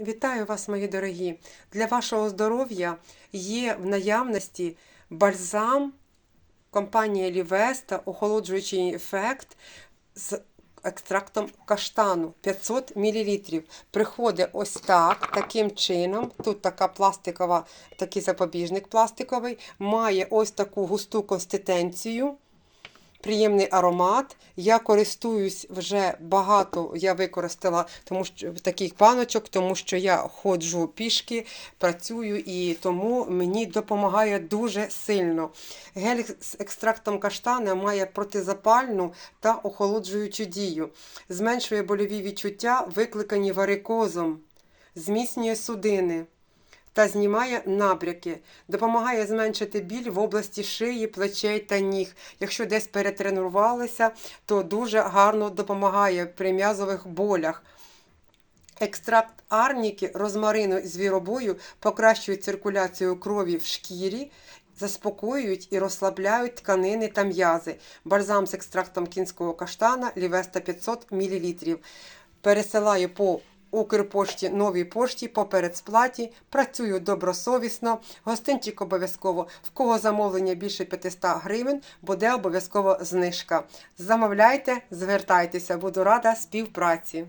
Вітаю вас, мої дорогі! Для вашого здоров'я є в наявності бальзам компанії Лівеста, охолоджуючий ефект з екстрактом каштану 500 мл. Приходить ось так, таким чином. Тут така пластикова, такий запобіжник пластиковий, має ось таку густу консистенцію приємний аромат. Я користуюсь вже багато, я використала тому що таких баночок, тому що я ходжу пішки, працюю і тому мені допомагає дуже сильно. Гель з екстрактом каштана має протизапальну та охолоджуючу дію, зменшує больові відчуття, викликані варикозом, зміцнює судини та знімає набряки, допомагає зменшити біль в області шиї, плечей та ніг. Якщо десь перетренувалися, то дуже гарно допомагає при м'язових болях. Екстракт арніки, розмарину і звіробою покращують циркуляцію крові в шкірі, заспокоюють і розслабляють тканини та м'язи. Бальзам з екстрактом кінського каштана Лівеста 500 мл. Пересилаю по Укрпошті, новій пошті, по передсплаті. Працюю добросовісно. Гостинчик обов'язково. В кого замовлення більше 500 гривень, буде обов'язково знижка. Замовляйте, звертайтеся, буду рада співпраці.